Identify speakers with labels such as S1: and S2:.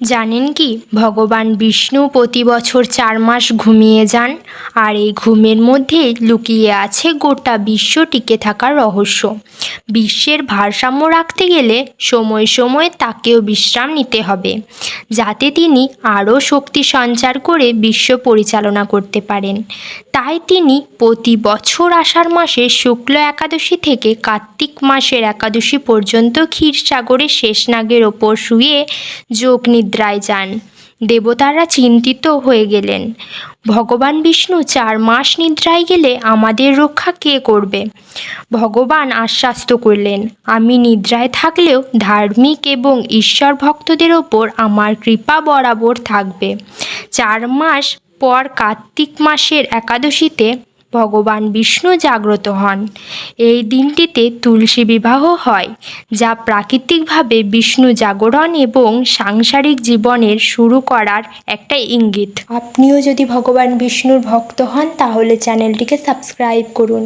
S1: জানেন কি? ভগবান বিষ্ণু প্রতি বছর চার মাস ঘুমিয়ে যান, আর এই ঘুমের মধ্যে লুকিয়ে আছে গোটা বিশ্ব টিকে থাকার রহস্য। বিশ্বের ভারসাম্য রাখতে গেলে সময় সময় তাকেও বিশ্রাম নিতে হবে, যাতে তিনি আরও শক্তি সঞ্চার করে বিশ্ব পরিচালনা করতে পারেন। তাই তিনি প্রতি বছর আষাঢ় মাসের শুক্ল একাদশী থেকে কার্তিক মাসের একাদশী পর্যন্ত ক্ষীরসাগরের শেষনাগের ওপর শুয়ে যোগ নিদ্রায় যান। দেবতারা চিন্তিত হয়ে গেলেন। ভগবান বিষ্ণু চার মাস নিদ্রায় গেলে আমাদের রক্ষা কে করবে? ভগবান আশ্বাস্ত করলেন, আমি নিদ্রায় থাকলেও ধার্মিক এবং ঈশ্বর ভক্তদের ওপর আমার কৃপা বরাবর থাকবে। চার মাস পর কার্তিক মাসের একাদশীতে ভগবান বিষ্ণু জাগ্রত হন। এই দিনটিতে তুলসী বিবাহ হয়, যা প্রাকৃতিকভাবে বিষ্ণু জাগরণ এবং সাংসারিক জীবনের শুরু করার একটা ইঙ্গিত। আপনিও যদি ভগবান বিষ্ণুর ভক্ত হন, তাহলে চ্যানেলটিকে সাবস্ক্রাইব করুন।